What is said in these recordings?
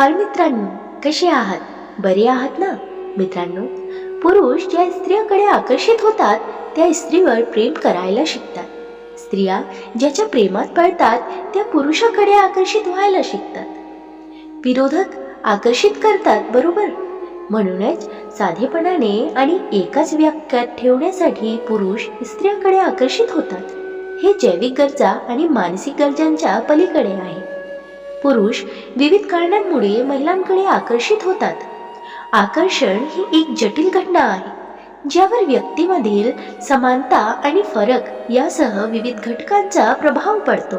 नमस्कार मित्रांनो कसे आहात? बरे आहात ना? मित्रांनो पुरुष ज्या स्त्रियाकडे आकर्षित होतात त्या स्त्रीवर प्रेम करायला शिकतात. स्त्रिया ज्याच्या प्रेमात पळतात त्या पुरुषाकडे आकर्षित व्हायला शिकतात. विरोधक आकर्षित करतात बरोबर? म्हणूनच साधेपणाने आणि एकाच व्याख्यात ठेवण्यासाठी पुरुष स्त्रियाकडे आकर्षित होतात. हे जैविक गरजा आणि मानसिक गरजांच्या पलीकडे आहे. पुरुष विविध कारणांमुळे महिलांकडे आकर्षित होतात. आकर्षण ही एक जटिल घटना आहे ज्यावर व्यक्तीमधील समानता आणि फरक यासह विविध घटकांचा प्रभाव पडतो.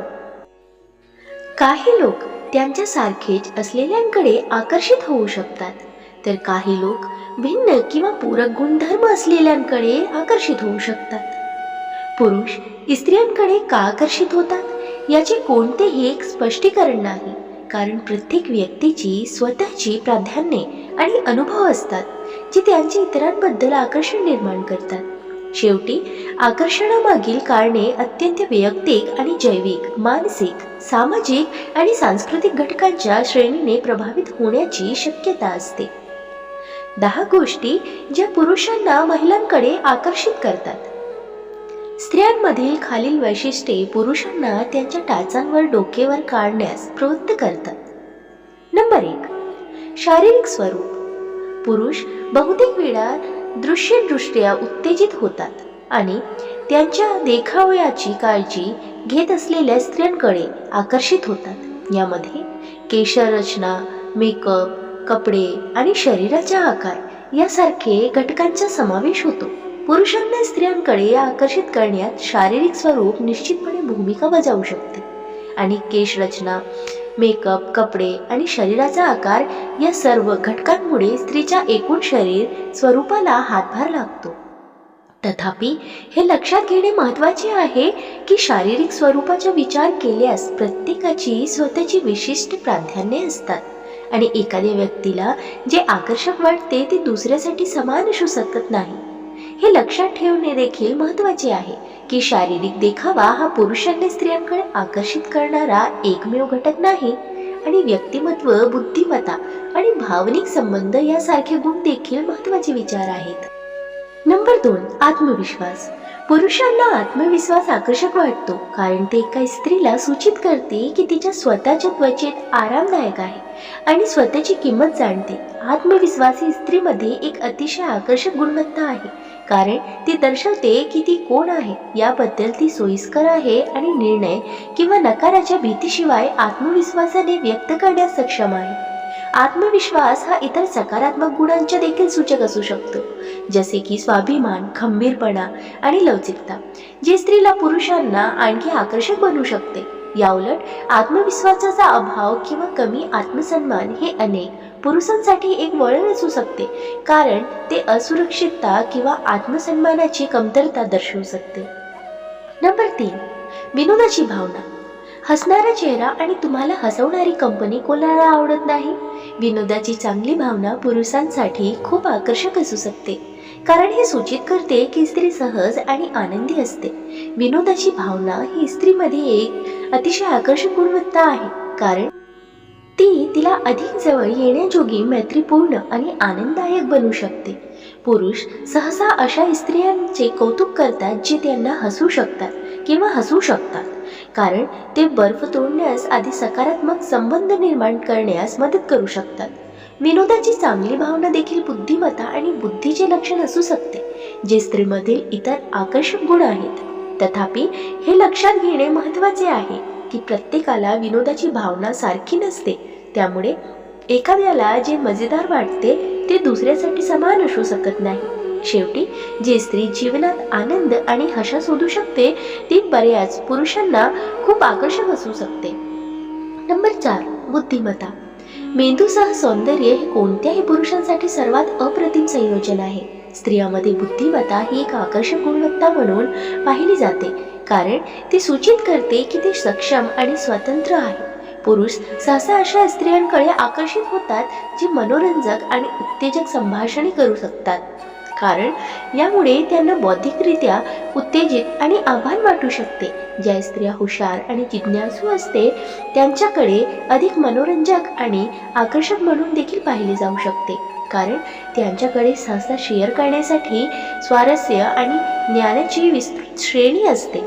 काही लोक त्यांच्या सारखेच असलेल्यांकडे आकर्षित होऊ शकतात तर काही लोक भिन्न किंवा पूरक गुणधर्म असलेल्यांकडे आकर्षित होऊ शकतात. पुरुष स्त्रियांकडे का आकर्षित होतात? याचे कोणतेही एक स्पष्टीकरण नाही. कारण प्रत्येक व्यक्तीची स्वतःची प्राधान्ये आणि अनुभव असतात जी त्यांचे इतरांबद्दल आकर्षण निर्माण करतात. शेवटी आकर्षणामागील कारणे अत्यंत वैयक्तिक आणि जैविक मानसिक सामाजिक आणि सांस्कृतिक घटकांच्या श्रेणीने प्रभावित होण्याची शक्यता असते. दहा गोष्टी ज्या पुरुषांना महिलांकडे आकर्षित करतात. स्त्रियांमधील खालील वैशिष्ट्ये पुरुषांना त्यांच्या टाचांवर डोकेवर काढण्यास प्रवृत्त करतात. नंबर एक शारीरिक स्वरूप. पुरुष बहुतेक वेळा दृश्यदृष्ट्या उत्तेजित होतात आणि त्यांच्या देखावयाची काळजी घेत असलेल्या स्त्रियांकडे आकर्षित होतात. यामध्ये केशरचना मेकअप कपडे आणि शरीराचा आकार यासारखे घटकांचा समावेश होतो. पुरुषांना स्त्रियांकडे आकर्षित करण्यात शारीरिक स्वरूप निश्चितपणे भूमिका बजावू शकते. आणि केश रचना मेकअप कपडे आणि शरीराचा आकार या सर्व घटकांमुळे स्त्रीच्या एकूण शरीर स्वरूपाला हातभार लागतो. तथापि हे लक्षात घेणे महत्त्वाचे आहे की शारीरिक स्वरूपाचा विचार केल्यास प्रत्येकाची स्वतःची विशिष्ट प्राधान्ये असतात. आणि एखाद्या व्यक्तीला जे आकर्षक वाटते ते दुसऱ्यासाठी समान असू शकत नाही. हे लक्षात ठेवणे देखील महत्त्वाचे आहे की शारीरिक देखावा हा पुरुषांनी स्त्रियांकडे आकर्षित करणारा एकमेव घटक नाही आणि व्यक्तिमत्व बुद्धिमत्ता आणि भावनिक संबंध यासारखे गुण देखील महत्त्वाचे विचार आहेत. नंबर दोन आत्मविश्वास. पुरुषांना आत्मविश्वास आकर्षक वाटतो कारण ते एका स्त्रीला सूचित करते की तिच्या स्वतःच्या त्वचेत आरामदायक आहे आणि स्वतःची किंमत जाणते. आत्मविश्वास ही स्त्रीमध्ये एक अतिशय आकर्षक गुणवत्ता आहे. कारण ती दर्शवते की ती कोण आहे याबद्दल ती सोयीस्कर आहे आणि निर्णय किंवा नकाराच्या भीतीशिवाय आत्मविश्वासाने व्यक्त करण्यास सक्षम आहे. आत्मविश्वास हा इतर सकारात्मक गुणांच्या देखील सूचक असू शकतो जसे की स्वाभिमान खंबीरपणा आणि लवचिकता जे स्त्रीला पुरुषांना आणखी आकर्षक बनवू शकते. याउलट आत्मविश्वासाचा अभाव किंवा कमी आत्मसन्मान हे अनेक पुरुषांसाठी एक वळण असू शकते कारण ते असुरक्षितता किंवा आत्मसन्मानाची कमतरता दर्शवू शकते. नंबर तीन विनोदाची भावना. हसणारा चेहरा आणि तुम्हाला हसवणारी कंपनी कोणाला आवडत नाही? विनोदाची चांगली भावना पुरुषांसाठी खूप आकर्षक असू शकते कारण हे सूचित करते की स्त्री सहज आणि आनंदी असते. विनोदाची भावना ही स्त्रीमध्ये एक अतिशय आकर्षक गुणवत्ता आहे कारण ती तिला अधिक जवळ येण्याजोगी मैत्रीपूर्ण आणि आनंददायक बनू शकते. पुरुष सहसा अशा स्त्रियांचे कौतुक करतात जे त्यांना हसू शकतात किंवा हसू शकतात. कारण ते बर्फ तोडण्यास आधी सकारात्मक संबंध निर्माण करण्यास मदत करू शकतात. विनोदाची चांगली भावना देखील बुद्धिमत्ता आणि बुद्धीचे लक्षण असू शकते जे स्त्रीमधील इतर आकर्षक गुण आहेत. तथापि हे लक्षात घेणे महत्त्वाचे आहे. की प्रत्येकाला विनोदाची भावना सारखी नसते. त्यामुळे एखाद्याला जे मजेदार वाटते ते दुसऱ्यासाठी समान असू शकत नाही. शेवटी जी स्त्री जीवनात आनंद आणि हशा शोधू शकते ती बऱ्याच पुरुषांना खूप आकर्षक असू शकते. नंबर चार बुद्धिमत्ता. मेंदूसह सौंदर्य हे कोणत्याही पुरुषांसाठी सर्वात अप्रतिम संयोजन आहे. स्त्रियामध्ये बुद्धिमत्ता ही एक आकर्षक गुणवत्ता म्हणून पाहिली जाते. कारण ती सूचित करते की ते सक्षम आणि स्वतंत्र आहे. पुरुष सहसा अशा स्त्रियांकडे आकर्षित होतात जी मनोरंजक आणि उत्तेजक संभाषणे करू शकतात. कारण यामुळे त्यांना बौद्धिकरित्या उत्तेजित आणि आव्हान वाटू शकते. ज्या स्त्रिया हुशार आणि जिज्ञासू असते त्यांच्याकडे अधिक मनोरंजक आणि आकर्षक म्हणून देखील पाहिले जाऊ शकते. कारण त्यांच्याकडे सहसा शेअर करण्यासाठी स्वारस्य आणि ज्ञानाची विस्तृत श्रेणी असते.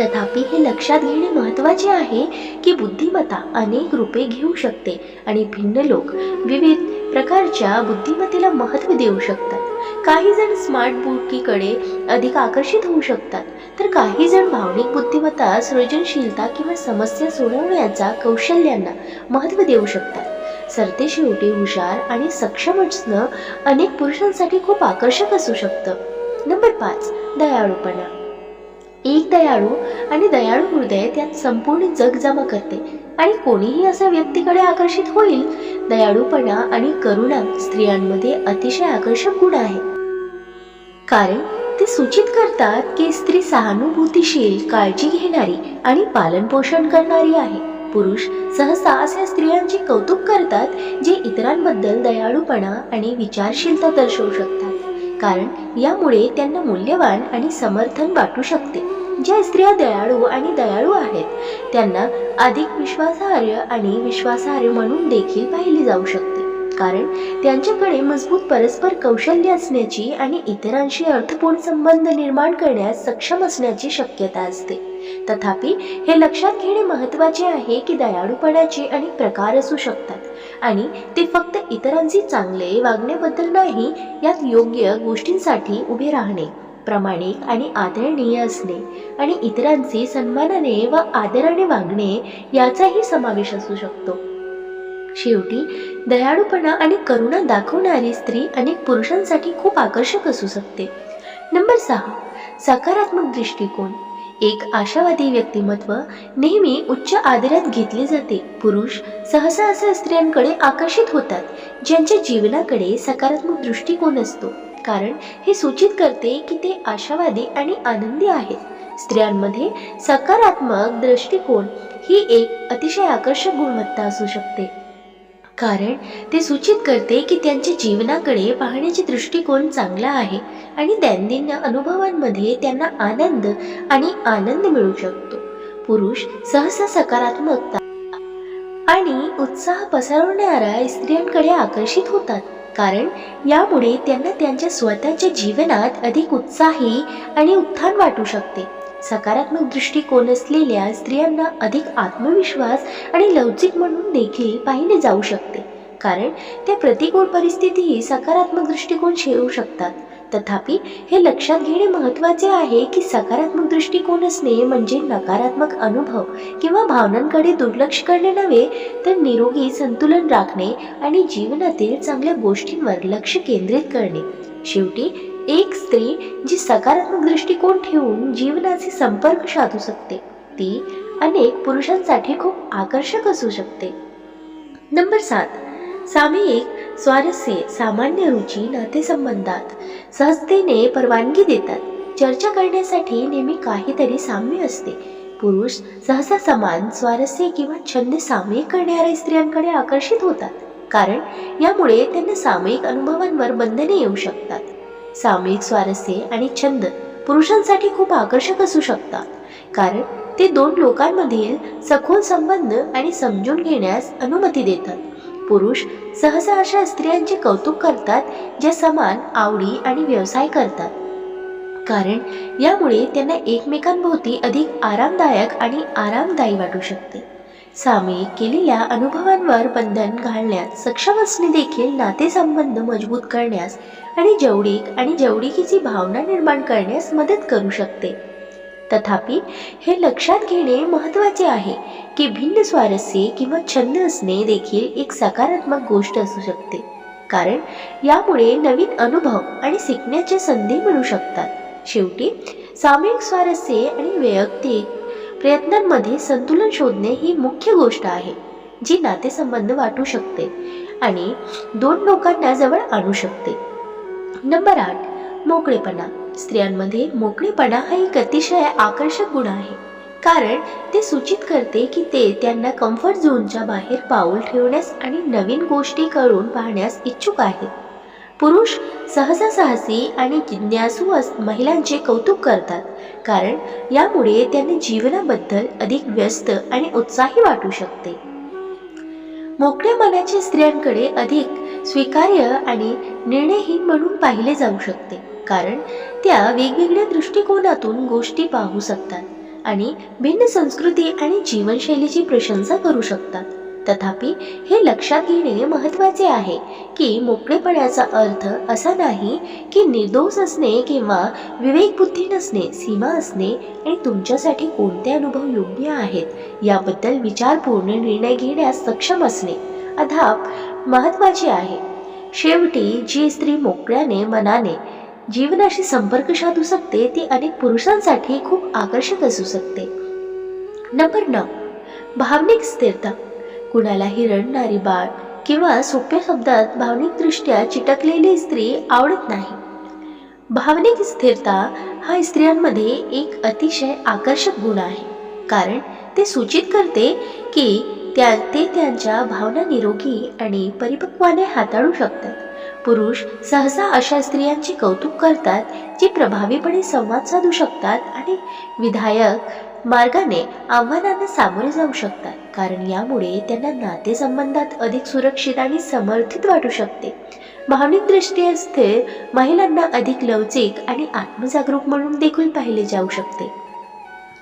तथापि हे लक्षात घेणे महत्त्वाचे आहे की बुद्धिमत्ता अनेक रूपे घेऊ शकते आणि भिन्न लोक विविध प्रकारच्या बुद्धिमत्तेला महत्त्व देऊ शकतात. काही जण स्मार्ट बुकीकडे अधिक आकर्षित होऊ शकतात तर काही जण भावनिक बुद्धिमत्ता सृजनशीलता किंवा समस्या सोडवण्याचा कौशल्यांना महत्त्व देऊ शकतात. सरतेशेवटी हुशार आणि सक्षम असणं अनेक पुरुषांसाठी खूप आकर्षक असू शकतं. नंबर पाच दयाळूपणा. एक दयाळू आणि दयाळू हृदय त्यात संपूर्ण जग जमा करते आणि कोणीही अशा व्यक्तीकडे आकर्षित होईल दयाळूपणा आणि करुणा स्त्रियांमध्ये अतिशय आकर्षक गुण आहे. कारण ते सूचित करतात की स्त्री सहानुभूतीशील काळजी घेणारी आणि पालनपोषण करणारी आहे. पुरुष सहसा अशा स्त्रियांचे कौतुक करतात जे इतरांबद्दल दयाळूपणा आणि विचारशीलता दर्शवू शकतात. कारण यामुळे त्यांना मूल्यवान आणि समर्थन वाटू शकते. ज्या स्त्रिया दयाळू आणि दयाळू आहेत त्यांना अधिक विश्वासार्ह आणि विश्वासार्ह म्हणून देखील पाहिली जाऊ शकते. कारण त्यांच्याकडे मजबूत परस्पर कौशल्य असण्याची आणि इतरांशी अर्थपूर्ण संबंध निर्माण करण्यास सक्षम असण्याची शक्यता असते. तथापि हे लक्षात घेणे महत्त्वाचे आहे की दयाळूपणाचे अनेक प्रकार असू शकतात. आणि ते फक्त इतरांचे चांगले वागण्याबद्दल नाही यात योग्य गोष्टींसाठी उभे राहणे प्रामाणिक आणि आदरणीय असणे आणि इतरांचे सन्मानाने व आदराने वागणे याचाही समावेश असू शकतो. शेवटी दयाळूपणा आणि करुणा दाखवणारी स्त्री अनेक पुरुषांसाठी खूप आकर्षक असू शकते. नंबर सहा सकारात्मक दृष्टिकोन. एक आशावादी व्यक्तिमत्व नेहमी उच्च आदरात घेतले जाते. पुरुष सहसा अशा स्त्रियांकडे आकर्षित होतात ज्यांच्या जीवनाकडे सकारात्मक दृष्टिकोन असतो. कारण हे सूचित करते की ते आशावादी आणि आनंदी आहेत. स्त्रियांमध्ये सकारात्मक दृष्टिकोन ही एक अतिशय आकर्षक गुणवत्ता असू शकते. कारण ते सूचित करते की त्यांच्या जीवनाकडे पाहण्याचे दृष्टिकोन चांगला आहे आणि दैनंदिन अनुभवांमध्ये त्यांना आनंद आणि आनंद मिळू शकतो. पुरुष सहसा सकारात्मकता आणि उत्साह पसरवणाऱ्या स्त्रियांकडे आकर्षित होतात. कारण यामुळे त्यांना त्यांच्या स्वतःच्या जीवनात अधिक उत्साही आणि उत्थान वाटू शकते. सकारात्मक दृष्टिकोन असलेल्या स्त्रियांना अधिक आत्मविश्वास आणि लवचिक म्हणून देखील पाहिले जाऊ शकते. कारण त्या प्रतिकूल परिस्थितीही सकारात्मक दृष्टिकोन शेवू शकतात. तथापि हे लक्षात घेणे महत्त्वाचे आहे की सकारात्मक दृष्टिकोन असणे म्हणजे नकारात्मक अनुभव किंवा भावनांकडे दुर्लक्ष करणे नव्हे तर निरोगी संतुलन राखणे आणि जीवनातील चांगल्या गोष्टींवर लक्ष केंद्रित करणे. शेवटी एक स्त्री जी सकारात्मक दृष्टिकोन ठेवून जीवनाचे संपर्क साधू शकते. ती अनेक पुरुषांसाठी खूप आकर्षक असू शकते. नंबर सात. सामायिक स्वारस्य सामान्य रुची नातेसंबंधात सहजतेने परवानगी देतात. चर्चा करण्यासाठी नेहमी काहीतरी साम्य असते. पुरुष सहसा समान स्वारस्य किंवा छंद सामायिक करणाऱ्या स्त्रियांकडे आकर्षित होतात. कारण यामुळे त्यांना सामायिक अनुभवांवर बंधने येऊ शकतात. सामूहिक स्वारस्य आणि छंद पुरुषांसाठी खूप आकर्षक असू शकतात. कारण ते दोन लोकांमधील सखोल संबंध आणि समजून घेण्यास अनुमती देतात. पुरुष सहसा अशा स्त्रियांचे कौतुक करतात ज्या समान आवडी आणि व्यवसाय करतात. कारण यामुळे त्यांना एकमेकांभोवती अधिक आरामदायक आणि आरामदायी वाटू शकते. सामी केलेल्या अनुभवांवर बंधन घालण्यात सक्षम असणे देखील नातेसंबंध मजबूत करण्यास आणि जवळीक आणि जवळीकीची भावना निर्माण करण्यास मदत करू शकते. तथापि हे लक्षात घेणे महत्त्वाचे आहे की भिन्न स्वारस्य किंवा छंद असणे देखील एक सकारात्मक गोष्ट असू शकते. कारण यामुळे नवीन अनुभव आणि शिकण्याच्या संधी मिळू शकतात. शेवटी सामूहिक स्वारस्य आणि वैयक्तिक प्रयत्नांमध्ये संतुलन शोधणे ही मुख्य गोष्ट आहे जी नातेसंबंध वाटू शकते आणि दोन लोकांना जवळ आणू शकते. नंबर आठ मोकळेपणा. स्त्रियांमध्ये मोकळेपणा हा एक अतिशय आकर्षक गुण आहे कारण ते सूचित करते की ते त्यांना कम्फर्ट झोनच्या बाहेर पाऊल ठेवण्यास आणि नवीन गोष्टी करून पाहण्यास इच्छुक आहेत. पुरुष सहसासाहसी आणि जिज्ञासू महिलांचे कौतुक करतात. कारण यामुळे त्यांना जीवनाबद्दल अधिक व्यस्त आणि उत्साही वाटू शकते. मोकळ्या मनाचे स्त्रियांकडे अधिक स्वीकार्य आणि निर्णयहीन म्हणून पाहिले जाऊ शकते. कारण त्या वेगवेगळ्या दृष्टिकोनातून गोष्टी पाहू शकतात आणि भिन्न संस्कृती आणि जीवनशैलीची प्रशंसा करू शकतात. तथापि हे लक्षात घेणे महत्त्वाचे आहे की मोकळेपणाचा अर्थ असा नाही की निर्दोष असणे किंवा विवेकबुद्धी नसणे सीमा असणे आणि तुमच्यासाठी कोणते अनुभव योग्य आहेत याबद्दल विचारपूर्ण निर्णय घेण्यास सक्षम असणे. अधाप महत्त्वाचे आहे. शेवटी जी स्त्री मोकळ्याने मनाने जीवनाशी संपर्क साधू शकते ती अनेक पुरुषांसाठी खूप आकर्षक असू शकते. नंबर नऊ. भावनिक स्थिरता. कुणालाही रडणारी बाळ किंवा सोप्या शब्दात भावनिकदृष्ट्या चिटकलेली स्त्री आवडत नाही. भावनिक स्थिरता हा स्त्रियांमध्ये एक अतिशय आकर्षक गुण आहे. कारण ते सूचित करते की त्या ते त्यांच्या भावना निरोगी आणि परिपक्वाने हाताळू शकतात. पुरुष सहसा अशा स्त्रियांचे कौतुक करतात जे प्रभावीपणे संवाद साधू शकतात आणि विधायक मार्गाने आव्हानांना सामोरे जाऊ शकतात. कारण यामुळे त्यांना नातेसंबंधात अधिक सुरक्षित आणि समर्थित वाटू शकते. भावनिकदृष्ट्या स्थिर महिलांना अधिक लवचिक आणि आत्मजागरूक म्हणून देखील पाहिले जाऊ शकते.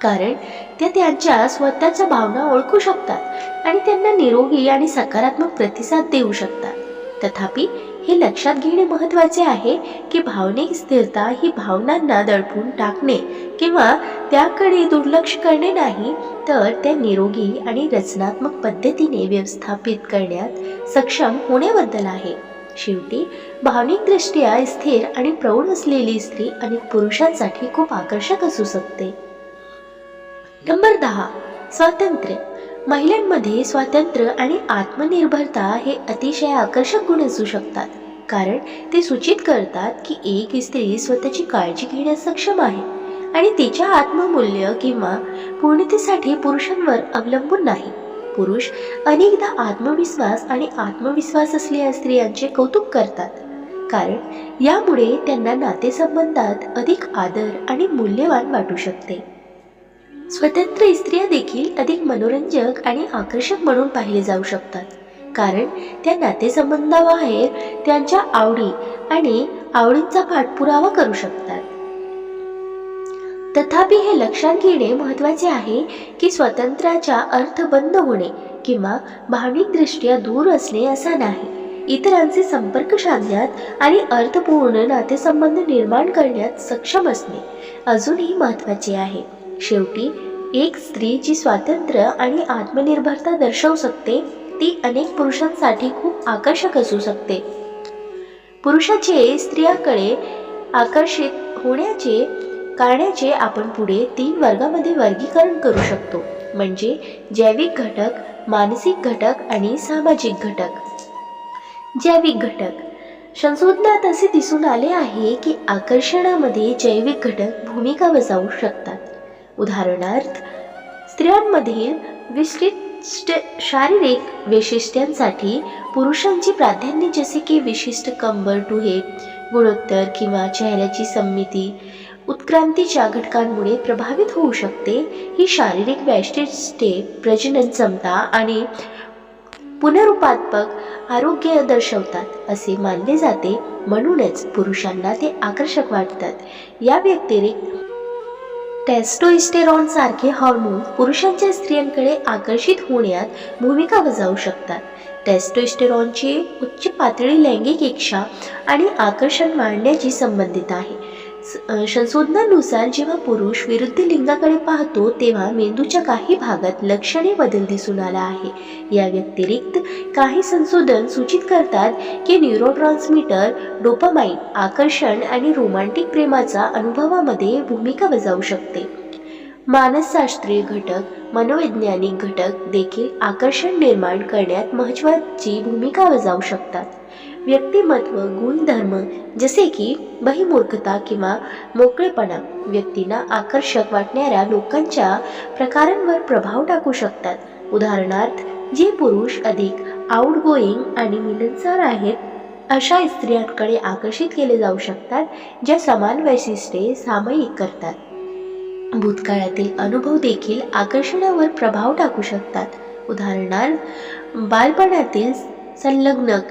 कारण त्या त्यांच्या स्वतःच्या भावना ओळखू शकतात आणि त्यांना निरोगी आणि सकारात्मक प्रतिसाद देऊ शकतात. तथापि हे लक्षात घेणे महत्त्वाचे आहे की भावनिक स्थिरता ही भावनांना दडपून टाकणे किंवा त्याकडे दुर्लक्ष करणे नाही तर त्या निरोगी आणि रचनात्मक पद्धतीने व्यवस्थापित करण्यात सक्षम होण्याबद्दल आहे. शेवटी भावनिकदृष्ट्या स्थिर आणि प्रौढ असलेली स्त्री अनेक पुरुषांसाठी खूप आकर्षक असू शकते. नंबर दहा स्वातंत्र्य. महिलांमध्ये स्वातंत्र्य आणि आत्मनिर्भरता हे अतिशय आकर्षक गुण असू शकतात. कारण ते सूचित करतात की एक स्त्री स्वतःची काळजी घेण्यास सक्षम आहे आणि तिच्या आत्ममूल्य किंवा पूर्णतेसाठी पुरुषांवर अवलंबून नाही. पुरुष अनेकदा आत्मविश्वास आणि आत्मविश्वास असलेल्या स्त्रियांचे कौतुक करतात. कारण यामुळे त्यांना नातेसंबंधात अधिक आदर आणि मूल्यवान वाटू शकते. स्वतंत्र स्त्रिया देखील अधिक मनोरंजक आणि आकर्षक म्हणून पाहिले जाऊ शकतात. कारण त्या नातेसंबंधाबाहेर त्यांच्या आवडी आणि आवडींचा पाठपुरावा करू शकतात. तथापि हे लक्षात घेणे महत्त्वाचे आहे की स्वातंत्र्याचा अर्थ बंद होणे किंवा भावनिकदृष्ट्या दूर असणे असा नाही. इतरांचे संपर्क साधण्यात आणि अर्थपूर्ण नातेसंबंध निर्माण करण्यात सक्षम असणे अजूनही महत्त्वाचे आहे. शेवटी एक स्त्री जी स्वातंत्र्य आणि आत्मनिर्भरता दर्शवू शकते ती अनेक पुरुषांसाठी खूप आकर्षक असू शकते. पुरुषाचे स्त्रियाकडे आकर्षित होण्याचे कारणाचे आपण पुढे तीन वर्गामध्ये वर्गीकरण करू शकतो. म्हणजे जैविक घटक मानसिक घटक आणि सामाजिक घटक. जैविक घटक. संशोधनात असे दिसून आले आहे की आकर्षणामध्ये जैविक घटक भूमिका बजावू शकतात. उदाहरणार्थ स्त्रियांमधील विस्तृत शारीरिक वैशिष्ट्यांसाठी पुरुषांची प्राधान्य जसे की विशिष्ट कंबर टू गुणोत्तर किंवा चेहऱ्याची समिती उत्क्रांतीच्या घटकांमुळे प्रभावित होऊ शकते. ही शारीरिक वैशिष्ट्ये प्रजनन क्षमता आणि पुनरुत्पादक आरोग्य दर्शवतात असे मानले जाते. म्हणूनच पुरुषांना ते आकर्षक वाटतात. या व्यतिरिक्त टेस्टोइस्टेरॉन सारखे हॉर्मोन पुरुषांच्या स्त्रियांकडे आकर्षित होण्यात भूमिका बजावू शकतात. टेस्टोइस्टेरॉनची उच्च पातळी लैंगिक इच्छा आणि आकर्षण वाढण्याची संबंधित आहे. संशोधनानुसार जेव्हा पुरुष विरुद्ध लिंगाकडे पाहतो तेव्हा मेंदूच्या काही भागात लक्षणे बदल दिसून आला आहे. या व्यतिरिक्त काही संशोधन सूचित करतात की न्यूरोट्रान्समीटर डोपामाइन आकर्षण आणि रोमांटिक प्रेमाचा अनुभवामध्ये भूमिका बजावू शकते. मानसशास्त्रीय घटक मनोवैज्ञानिक घटक देखील आकर्षण निर्माण करण्यात महत्त्वाची भूमिका बजावू शकतात. व्यक्तिमत्व गुणधर्म जसे की बहिमूर्खता किंवा मोकळेपणा व्यक्तींना आकर्षक वाटणाऱ्या लोकांच्या प्रकारांवर प्रभाव टाकू शकतात. उदाहरणार्थ जे पुरुष अधिक आउटगोईंग आणि मिलनसार आहेत अशा स्त्रियांकडे आकर्षित केले जाऊ शकतात ज्या समान वैशिष्ट्ये सामायिक करतात. भूतकाळातील अनुभव देखील आकर्षणावर प्रभाव टाकू शकतात. उदाहरणार्थ बालपणातील संलग्नक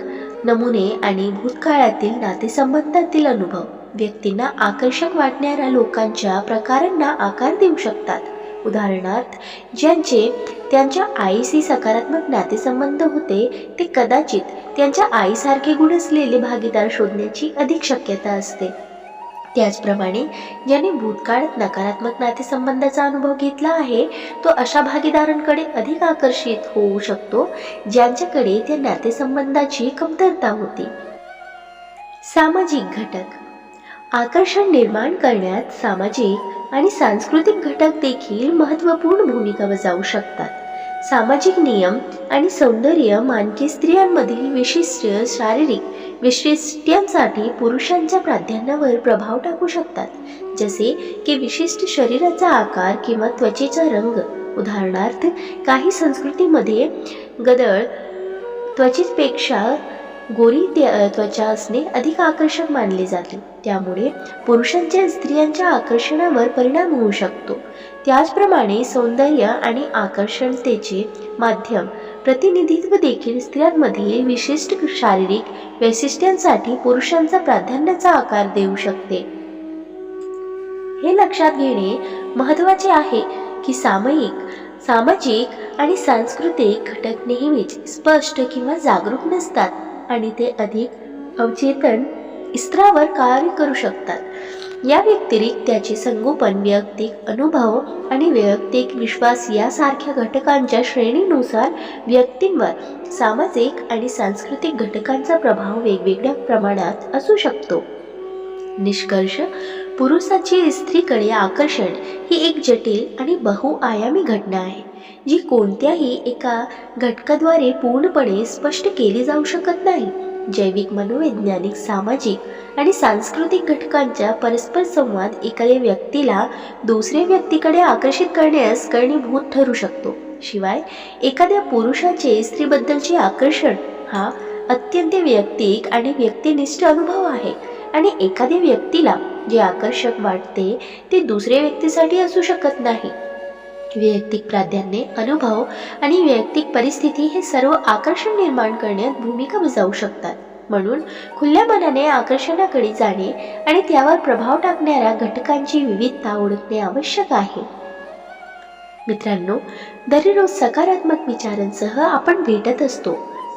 नमुने आणि भूतकाळातील नातेसंबंधातील अनुभव. व्यक्तींना आकर्षक वाटणाऱ्या लोकांच्या प्रकारांना आकार देऊ शकतात. उदाहरणार्थ ज्यांचे त्यांच्या आईशी सकारात्मक नातेसंबंध होते ते कदाचित त्यांच्या आईसारखे गुण असलेले भागीदार शोधण्याची अधिक शक्यता असते. त्याचप्रमाणे ज्याने भूतकाळात नकारात्मक नातेसंबंधाचा अनुभव घेतला आहे तो अशा भागीदारांकडे अधिक आकर्षित होऊ शकतो ज्यांच्याकडे त्या नातेसंबंधाची कमतरता होती. सामाजिक घटक. आकर्षण निर्माण करण्यात सामाजिक आणि सांस्कृतिक घटक देखील महत्त्वपूर्ण भूमिका बजावू शकतात. सामाजिक नियम आणि सौंदर्य मानकी स्त्रियांमधील विशिष्ट शारीरिक वैशिष्ट्यांसाठी पुरुषांच्या प्राधान्यावर प्रभाव टाकू शकतात. जसे की विशिष्ट शरीराचा आकार किंवा त्वचेचा रंग. उदाहरणार्थ काही संस्कृतीमध्ये गदळ त्वचेपेक्षा गोरी त्वचा असणे अधिक आकर्षक मानले जाते. त्यामुळे पुरुषांच्या स्त्रियांच्या आकर्षणावर परिणाम होऊ शकतो. त्याचप्रमाणे सौंदर्य आणि आकर्षणतेचे माध्यम. प्रतिनिधित्व देखील स्त्रियांमध्ये विशिष्ट शारीरिक वैशिष्ट्यांसाठी पुरुषांचा प्राधान्याचा आकार देऊ शकते. हे लक्षात घेणे महत्त्वाचे आहे की सामायिक सामाजिक आणि सांस्कृतिक घटक नेहमीच स्पष्ट किंवा जागरूक नसतात आणि ते अधिक अवचेतन स्तरावर कार्य करू शकतात. या व्यतिरिक्त त्याचे संगोपन वैयक्तिक अनुभव आणि वैयक्तिक विश्वास यासारख्या घटकांच्या श्रेणीनुसार व्यक्तींवर सामाजिक आणि सांस्कृतिक घटकांचा प्रभाव वेगवेगळ्या प्रमाणात असू शकतो. निष्कर्ष पुरुषाचे स्त्रीकडे आकर्षण ही एक जटिल आणि बहुआयामी घटना आहे जी कोणत्याही एका घटकाद्वारे पूर्णपणे स्पष्ट केली जाऊ शकत नाही. जैविक मनोवैज्ञानिक सामाजिक आणि सांस्कृतिक घटकांच्या परस्पर संवाद एखाद्या व्यक्तीला दुसऱ्या व्यक्तीकडे आकर्षित करण्यास कारणीभूत ठरू शकतो. शिवाय एखाद्या पुरुषाचे स्त्रीबद्दलचे आकर्षण हा अत्यंत वैयक्तिक आणि व्यक्तिनिष्ठ अनुभव आहे. आणि एखाद्या व्यक्तीला जे आकर्षक वाटते ते दुसऱ्या व्यक्तीसाठी असू शकत नाही. वैयक्तिक प्राधान्ये अनुभव आणि वैयक्तिक परिस्थिती हे सर्व आकर्षण निर्माण करण्यात भूमिका बजावू शकतात. म्हणून खुल्या मनाने आकर्षणाकडे जाणे आणि त्यावर प्रभाव टाकणाऱ्या घटकांची विविधता ओळखणे आवश्यक आहे. मित्रांनो दररोज सकारात्मक विचारांसह आपण भेटत असतो.